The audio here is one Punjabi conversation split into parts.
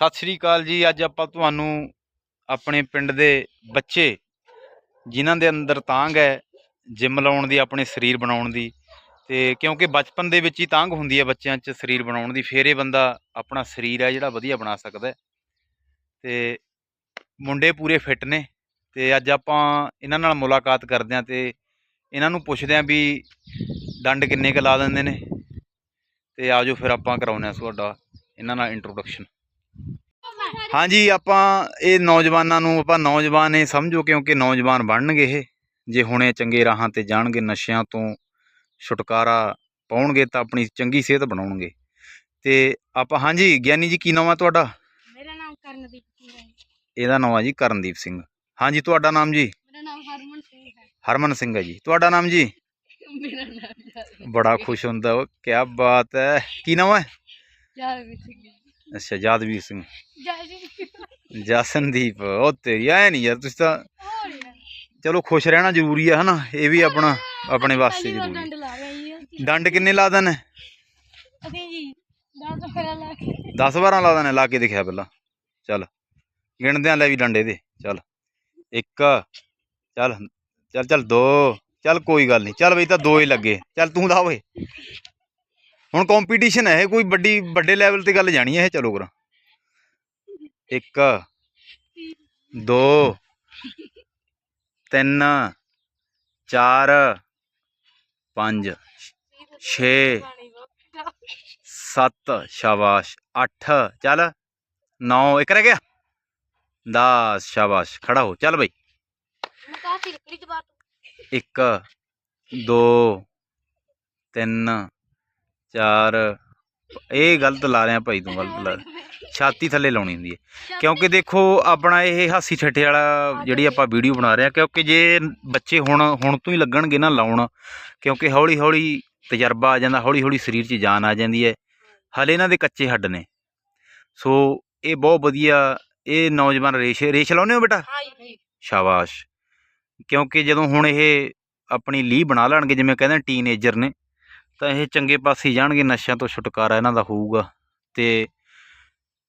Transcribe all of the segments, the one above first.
ਸਤਿ ਸ਼੍ਰੀ ਅਕਾਲ ਜੀ। ਅੱਜ ਆਪਾਂ ਤੁਹਾਨੂੰ ਆਪਣੇ ਪਿੰਡ ਦੇ ਬੱਚੇ, ਜਿਨ੍ਹਾਂ ਦੇ ਅੰਦਰ ਤਾਂਗ ਹੈ, ਜਿਮ ਲਾਉਣ ਦੀ, ਆਪਣੇ ਸਰੀਰ ਬਣਾਉਣ ਦੀ ਤੇ ਕਿਉਂਕਿ ਬਚਪਨ ਦੇ ਵਿੱਚ ਹੀ ਤਾਂਗ ਹੁੰਦੀ ਹੈ ਬੱਚਿਆਂ 'ਚ ਸਰੀਰ ਬਣਾਉਣ ਦੀ। ਫਿਰ ਇਹ ਬੰਦਾ ਆਪਣਾ ਸਰੀਰ ਹੈ ਜਿਹੜਾ ਵਧੀਆ ਬਣਾ ਸਕਦਾ ਹੈ। ਤੇ ਮੁੰਡੇ ਪੂਰੇ ਫਿੱਟ ਨੇ ਤੇ ਅੱਜ ਆਪਾਂ ਇਹਨਾਂ ਨਾਲ ਮੁਲਾਕਾਤ ਕਰਦੇ ਹਾਂ ਤੇ ਇਹਨਾਂ ਨੂੰ ਪੁੱਛਦੇ ਹਾਂ ਵੀ ਡੰਡ ਕਿੰਨੇ ਕੁ ਲਾ ਦਿੰਦੇ ਨੇ। ਤੇ ਆਜੋ ਫਿਰ ਆਪਾਂ ਕਰਾਉਂਦੇ ਹਾਂ ਤੁਹਾਡਾ ਇਹਨਾਂ ਨਾਲ ਇੰਟਰੋਡਕਸ਼ਨ ਹਾਂਜੀ ਆਪਾਂ ਇਹ ਨੌਜਵਾਨਾਂ ਨੂੰ ਆਪਾਂ ਨੌਜਵਾਨ ਇਹ ਸਮਝੋ ਕਿਉਂਕਿ ਨੌਜਵਾਨ ਬਣਨਗੇ ਇਹ। ਜੇ ਹੁਣੇ ਚੰਗੇ ਰਾਹਾਂ ਤੇ ਜਾਣਗੇ ਨਸ਼ਿਆਂ ਤੋਂ ਛੁਟਕਾਰਾ ਪਾਉਣਗੇ ਤਾਂ ਆਪਣੀ ਚੰਗੀ ਸਿਹਤ ਬਣਾਉਣਗੇ। ਤੇ ਆਪਾਂ ਹਾਂਜੀ ਗਿਆਨੀ ਜੀ ਕੀ ਨਾਮ ਆ ਤੁਹਾਡਾ? ਮੇਰਾ ਨਾਮ ਕਰਨਦੀਪ ਸਿੰਘ ਹੈ। ਇਹਦਾ ਨਾਮ ਆ ਜੀ ਕਰਨਦੀਪ ਸਿੰਘ। ਹਾਂਜੀ ਤੁਹਾਡਾ ਨਾਮ ਜੀ? ਮੇਰਾ ਨਾਮ ਹਰਮਨ ਸਿੰਘ ਹੈ। ਹਰਮਨ ਸਿੰਘ ਹੈ ਜੀ। ਤੁਹਾਡਾ ਨਾਮ ਜੀ? ਮੇਰਾ ਨਾਮ ਬੜਾ ਖੁਸ਼ ਹੁੰਦਾ ਉਹ ਕੀ ਬਾਤ ਹੈ। ਕੀ ਨਾਮ ਹੈ ਸਿੰਘ ਹੈ। ਅੱਛਾ ਜਾਦਵੀਰ ਸਿੰਘ। ਜਸਨਦੀਪ ਉਹ ਤੇਰੀ ਐ ਨਹੀਂ ਯਾਰ ਤੁਸੀਂ ਤਾਂ ਚਲੋ ਖੁਸ਼ ਰਹਿਣਾ ਜ਼ਰੂਰੀ ਆ ਹਨਾ? ਇਹ ਵੀ ਆਪਣਾ ਆਪਣੇ ਵਾਸਤੇ ਜ਼ਰੂਰੀ। ਡੰਡ ਕਿੰਨੇ ਲਾ ਦੇਣੇ? ਅਸੀਂ ਜੀ 10 ਫੇਰਾ ਲਾ ਕੇ। 10 12 ਲਾ ਦੇਣੇ ਲਾ ਕੇ ਦੇਖਿਆ ਪਹਿਲਾਂ। ਚੱਲ ਗਿਣਦੇ ਆ ਲੈ ਵੀ ਡੰਡੇ ਦੇ ਚੱਲ। ਇੱਕ ਚੱਲ ਚੱਲ ਚੱਲ ਦੋ। ਚੱਲ ਕੋਈ ਗੱਲ ਨਹੀਂ ਚੱਲ ਬਈ ਤਾਂ ਦੋ ਹੀ ਲੱਗੇ। ਚੱਲ ਤੂੰ ਲਾ ਓਏ। ਹੁਣ ਕੰਪੀਟੀਸ਼ਨ ਹੈ ਇਹ ਕੋਈ ਵੱਡੀ ਵੱਡੇ ਲੈਵਲ ਤੇ ਗੱਲ ਜਾਣੀ ਹੈ ਇਹ ਚਲੋ ਕਰਾਂ। ਇੱਕ ਦੋ ਤਿੰਨ ਚਾਰ ਪੰਜ ਛੇ ਸੱਤ ਸ਼ਾਬਾਸ਼ ਅੱਠ ਚੱਲ ਨੌ ਇੱਕ ਰਹਿ ਗਿਆ। 10 ਸ਼ਾਬਾਸ਼ ਖੜਾ ਹੋ ਚੱਲ ਬਈ। ਮੈਂ ਕਹਾ ਸੀ ਲੱਕੜੀ ਚ ਬਾਤ ਇੱਕ ਦੋ ਤਿੰਨ ਚਾਰ ਇਹ ਗਲਤ ਲਾ ਰਿਹਾ ਭਾਈ ਤੂੰ ਗਲਤ ਲਾ ਰਿਹਾ। ਛਾਤੀ ਥੱਲੇ ਲਾਉਣੀ ਹੁੰਦੀ ਹੈ। ਕਿਉਂਕਿ ਦੇਖੋ ਆਪਣਾ ਇਹ ਹਾਸੀ ਠੱਠੇ ਵਾਲਾ ਜਿਹੜੀ ਆਪਾਂ ਵੀਡੀਓ ਬਣਾ ਰਹੇ ਹਾਂ ਕਿਉਂਕਿ ਜੇ ਬੱਚੇ ਹੁਣ ਹੁਣ ਤੋਂ ਹੀ ਲੱਗਣਗੇ ਨਾ ਲਾਉਣ ਕਿਉਂਕਿ ਹੌਲੀ ਹੌਲੀ ਤਜਰਬਾ ਆ ਜਾਂਦਾ ਹੌਲੀ ਹੌਲੀ ਸਰੀਰ 'ਚ ਜਾਨ ਆ ਜਾਂਦੀ ਹੈ। ਹਲੇ ਇਹਨਾਂ ਦੇ ਕੱਚੇ ਹੱਡ ਨੇ। ਸੋ ਇਹ ਬਹੁਤ ਵਧੀਆ ਇਹ ਨੌਜਵਾਨ ਰੇਸ਼ ਰੇਸ਼ ਲਾਉਂਦੇ ਹੋ ਬੇਟਾ? ਹਾਂ ਜੀ ਸ਼ਾਬਾਸ਼। ਕਿਉਂਕਿ ਜਦੋਂ ਹੁਣ ਇਹ ਆਪਣੀ ਲੀਹ ਬਣਾ ਲੈਣਗੇ ਜਿਵੇਂ ਕਹਿੰਦੇ ਟੀਨੇਜਰ ਨੇ ਤਾਂ ਇਹ ਚੰਗੇ ਪਾਸੇ ਜਾਣਗੇ, ਨਸ਼ਿਆਂ ਤੋਂ ਛੁਟਕਾਰਾ ਇਹਨਾਂ ਦਾ ਹੋਊਗਾ ਤੇ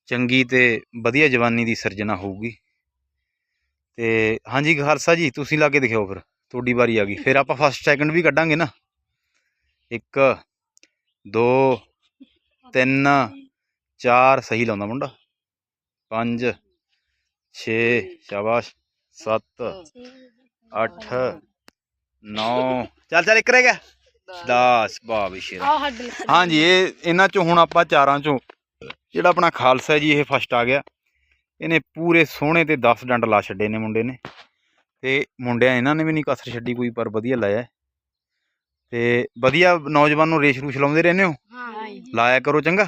ਚੰਗੀ ਤੇ ਵਧੀਆ ਜਵਾਨੀ ਦੀ ਸਿਰਜਣਾ ਹੋਊਗੀ। ਤੇ ਹਾਂਜੀ ਖਾਲਸਾ ਜੀ, ਤੁਸੀਂ ਲਾ ਕੇ ਦਿਖਾਓ ਫਿਰ, ਤੁਹਾਡੀ ਵਾਰੀ ਆ ਗਈ। ਫਿਰ ਆਪਾਂ ਫਸਟ ਸੈਕਿੰਡ ਵੀ ਕੱਢਾਂਗੇ ਨਾ। ਇੱਕ, ਦੋ, ਤਿੰਨ, ਚਾਰ, ਸਹੀ ਲਾਉਂਦਾ ਮੁੰਡਾ। ਪੰਜ, ਛੇ, ਸ਼ਾਬਾਸ਼, ਸੱਤ, ਅੱਠ, ਨੌ। ਚੱਲ ਚੱਲ, ਇੱਕ ਰਹਿ ਗਿਆ। 10 ਵਾਹ ਵੀ ਸ਼ੇਰ। ਆ ਹੱਡ ਹਾਂਜੀ ਇਹ ਇਹਨਾਂ ਚੋਂ ਹੁਣ ਆਪਾਂ ਚਾਰਾਂ ਚੋਂ ਜਿਹੜਾ ਆਪਣਾ ਖਾਲਸਾ ਹੈ ਜੀ ਇਹ ਫਸਟ ਆ ਗਿਆ। ਇਹਨੇ ਪੂਰੇ ਸੋਹਣੇ ਤੇ 10 ਡੰਡ ਲਾ ਛੱਡੇ ਨੇ ਮੁੰਡੇ ਨੇ। ਤੇ ਮੁੰਡਿਆਂ ਇਹਨਾਂ ਨੇ ਵੀ ਨਹੀਂ ਕਸਰ ਛੱਡੀ ਕੋਈ ਪਰ ਵਧੀਆ ਲਾਇਆ। ਤੇ ਵਧੀਆ ਨੌਜਵਾਨ ਨੂੰ ਰੇਸ਼ ਰੂਸ਼ ਲਾਉਂਦੇ ਰਹਿੰਦੇ ਹੋ? ਲਾਇਆ ਕਰੋ ਚੰਗਾ।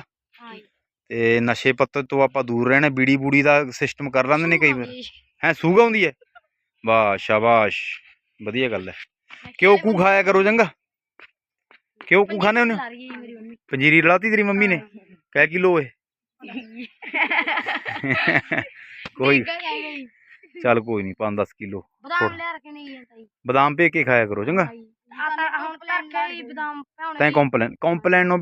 ਤੇ ਨਸ਼ੇ ਪੱਤੇ ਤੋਂ ਆਪਾਂ ਦੂਰ ਰਹਿਣਾ ਬੀੜੀ ਬੂੜੀ ਦਾ ਸਿਸਟਮ ਕਰ ਲੈਂਦੇ ਨੇ ਕਈ ਵਾਰ। ਹੈ। ਸੂਗ ਆਉਂਦੀ ਹੈ? ਵਾਹ ਸ਼ਾਬਾਸ਼। ਵਧੀਆ ਗੱਲ ਹੈ। ਕਿਉਂ ਕੂ ਖਾਇਆ ਕਰੋ ਚੰਗਾ? ਕਿਉਂ ਕੂ ਖਾਣੇ ਉਹਨੇ ਲਾ ਰਹੀ ਹੈ ਜੀ ਮੇਰੀ ਮੰਮੀ ਪੰਜੀਰੀ ਰਲਾਤੀ ਤੇਰੀ ਮੰਮੀ ਨੇ ਕੈ ਕਿਲੋ ਏ ਕੋਈ ਠੀਕ ਹੈ ਜੀ ਚੱਲ ਕੋਈ ਨਹੀਂ 5-10 ਕਿਲੋ ਬਦਾਮ ਲਿਆ ਕੇ ਨਹੀਂ ਜਾਂਦਾ ਜੀ ਬਦਾਮ ਭੇ ਕੇ ਖਾਇਆ ਕਰੋ ਚੰਗਾ ਆ ਤਾਂ ਹੁਣ ਕਰਕੇ ਹੀ ਬਦਾਮ ਪਾਉਣੇ ਤੈਂ ਕੰਪਲੇਨ ਕੰਪਲੇਨ ਨੂੰ